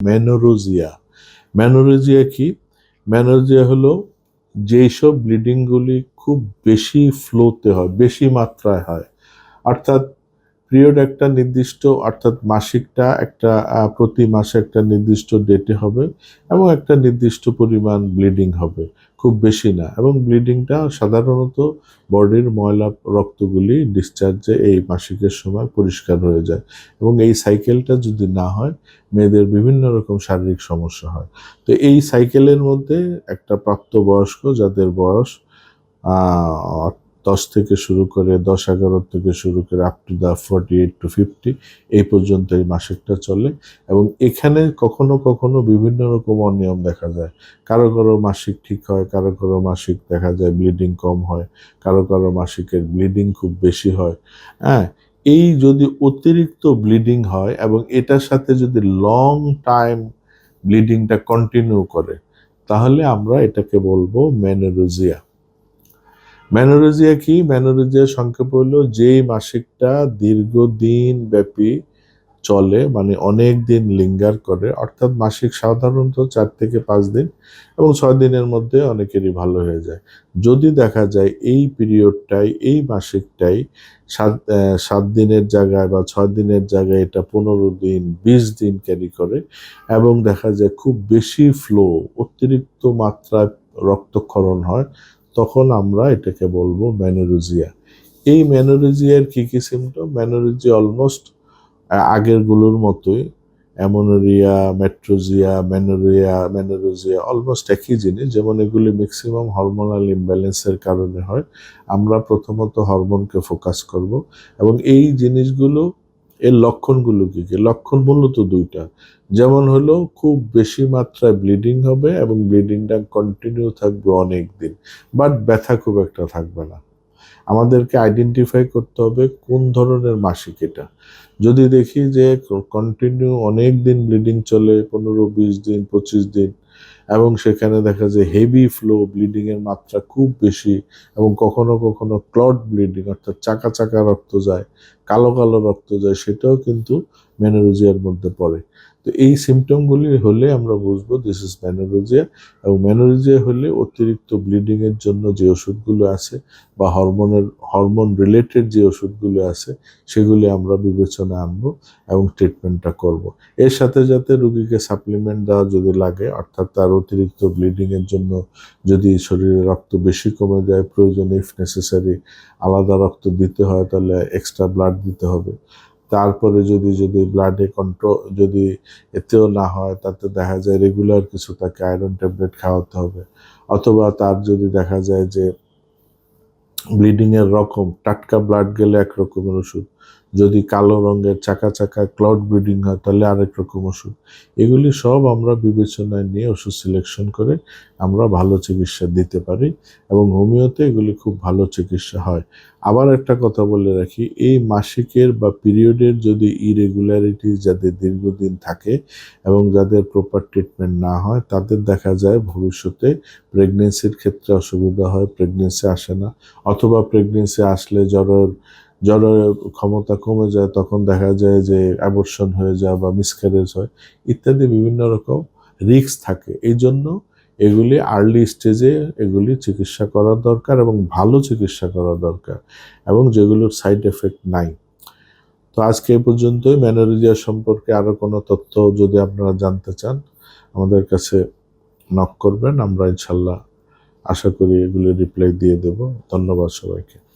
ম্যানোরোজিয়া ম্যানোরোজিয়া কি? ম্যানোরোজিয়া হলো যেই সব ব্লিডিংগুলি খুব বেশি ফ্লোতে হয়, বেশি মাত্রায় হয়। অর্থাৎ পিরিয়ড একটা নির্দিষ্ট, অর্থাৎ মাসিকটা একটা প্রতি মাসে একটা নির্দিষ্ট ডেটে হবে এবং একটা নির্দিষ্ট পরিমাণ ব্লিডিং হবে। খুব বেশি না এবং ব্লিডিংটা সাধারণত বডির ময়লা রক্তগুলি ডিসচার্জে এই মাসিকের সময় পরিষ্কার হয়ে যায় এবং এই সাইকেলটা যদি না হয়, মেয়েদের বিভিন্ন রকম শারীরিক সমস্যা হয়। তো এই সাইকেলের মধ্যে একটা প্রাপ্তবয়স্ক যাদের বয়স দশ থেকে শুরু করে দশ এগারো থেকে শুরু করে up to the forty eight to fifty এই পর্যন্ত এই মাসিকটা চলে। এবং এখানে কখনো কখনো বিভিন্ন রকম অনিয়ম দেখা যায়। কারও কারও মাসিক ঠিক হয়, কারও কারও মাসিক দেখা যায় ব্লিডিং কম হয়, কারও কারও মাসিকের ব্লিডিং খুব বেশি হয়। হ্যাঁ এই যদি অতিরিক্ত ব্লিডিং হয় এবং এটার সাথে যদি লং টাইম ব্লিডিংটা কন্টিনিউ করে, তাহলে আমরা এটাকে বলব ম্যানোরোজিয়া ম্যানোরোজিয়া কি? ম্যানোরোজিয়া সংক্ষেপ হলো যেই মাসিকটা দীর্ঘদিন ব্যাপী চলে মানে অনেক দিন লিঙ্গার করে, অর্থাৎ মাসিক সাধারণত চার থেকে পাঁচ দিন এবং ছয় দিনের মধ্যে অনেকেরই ভালো হয়ে যায়। যদি দেখা যায় এই পিরিয়ডটাই, এই মাসিকটাই সাত সাত দিনের জায়গায় বা ছয় দিনের জায়গায় এটা পনেরো দিন, বিশ দিন ক্যারি করে এবং দেখা যায় খুব বেশি ফ্লো অতিরিক্ত মাত্রায় রক্তক্ষরণ হয় তখন আমরা এটাকে বলব ম্যানোরোজিয়া। এই ম্যানোরোজিয়ার কি কি সিমটম ম্যানোরোজিয়া অলমোস্ট আগেরগুলোর মতোই। অ্যামোনোরিয়া মেট্রোজিয়া ম্যানোরিয়া, ম্যানোরোজিয়া অলমোস্ট একই জিনিস। যেমন এগুলি ম্যাক্সিমাম হরমোনাল ইমব্যালেন্সের কারণে হয়। আমরা প্রথমত হরমোনকে ফোকাস করব এবং এই জিনিসগুলো এর লক্ষণগুলো কী কী? লক্ষণ মূলত দুইটা। যেমন হলো, খুব বেশি মাত্রায় ব্লিডিং হবে এবং ব্লিডিংটা কন্টিনিউ থাকবে অনেক দিন বাট ব্যথা খুব একটা থাকবে না। আমাদেরকে আইডেন্টিফাই করতে হবে কোন ধরনের মাসিক এটা। যদি দেখি যে কন্টিনিউ অনেক দিন ব্লিডিং চলে, পনেরো, বিশ দিন, পঁচিশ দিন, এবং সেখানে দেখা যায় হেভি ফ্লো ব্লিডিং এর মাত্রা খুব বেশি, এবং কখনো কখনো ক্লট ব্লিডিং অর্থাৎ চাকা চাকা রক্ত যায় কালো কালো রক্ত যায়, সেটাও কিন্তু মেনোরোজিয়ার মধ্যে পড়ে তো এই সিমটমগুলি হলে আমরা বুঝব দিস ইজ ম্যানোরোজিয়া এবং ম্যানোরোজিয়া হলে অতিরিক্ত ব্লিডিংয়ের জন্য যে ওষুধগুলো আছে বা হরমোনের হরমোন রিলেটেড যে ওষুধগুলো আছে, সেগুলি আমরা বিবেচনা আনব এবং ট্রিটমেন্টটা করব। এর সাথে সাথে রুগীকে সাপ্লিমেন্ট দেওয়া যদি লাগে, অর্থাৎ তার অতিরিক্ত ব্লিডিংয়ের জন্য যদি শরীরে রক্ত বেশি কমে যায়, প্রয়োজনে ইফ নেসেসারি আলাদা রক্ত দিতে হয়, তাহলে এক্সট্রা ব্লাড দিতে হবে। তারপরে যদি যদি ব্লাডে কন্ট্রোল যদি এতেও না হয়, তাতে দেখা যায় রেগুলার কিছু তাকে আয়রন ট্যাবলেট খাওয়াতে হবে। অথবা তার যদি দেখা যায় যে ব্লিডিংয়ের রকম, টাটকা ব্লাড গেলে একরকমের ওষুধ যদি কালো রঙের চাকা চাকা ক্লড ব্রিডিং হয়, তাহলে আরেক রকম ওষুধ। এগুলি সব আমরা বিবেচনায় নিয়ে ওষুধ সিলেকশন করে আমরা ভালো চিকিৎসা দিতে পারি এবং হোমিওতে এগুলি খুব ভালো চিকিৎসা হয়। আবার একটা কথা বলে রাখি, এই মাসিকের বা পিরিয়ডের যদি ইরেগুলারিটি যাদের দীর্ঘদিন থাকে এবং যাদের প্রপার ট্রিটমেন্ট না হয়, তাদের দেখা যায় ভবিষ্যতে প্রেগনেন্সির ক্ষেত্রে অসুবিধা হয় প্রেগনেন্সি আসে না। অথবা প্রেগনেন্সি আসলে জ্বরের জ্বরের ক্ষমতা কমে যায়, তখন দেখা যায় যে অ্যাবর্শন হয়ে যায় বা মিসক্যারেজ হয়, ইত্যাদি বিভিন্ন রকম রিস্ক থাকে। এই জন্য এগুলি আর্লি স্টেজে এগুলি চিকিৎসা করা দরকার এবং ভালো চিকিৎসা করা দরকার এবং যেগুলোর সাইড এফেক্ট নাই। তো আজকে এই পর্যন্তই। ম্যানোরিজিয়া সম্পর্কে আরও কোনো তথ্য যদি আপনারা জানতে চান, আমাদের কাছে নক করবেন। আমরা ইনশাল্লাহ আশা করি এগুলি রিপ্লাই দিয়ে দেব। ধন্যবাদ সবাইকে।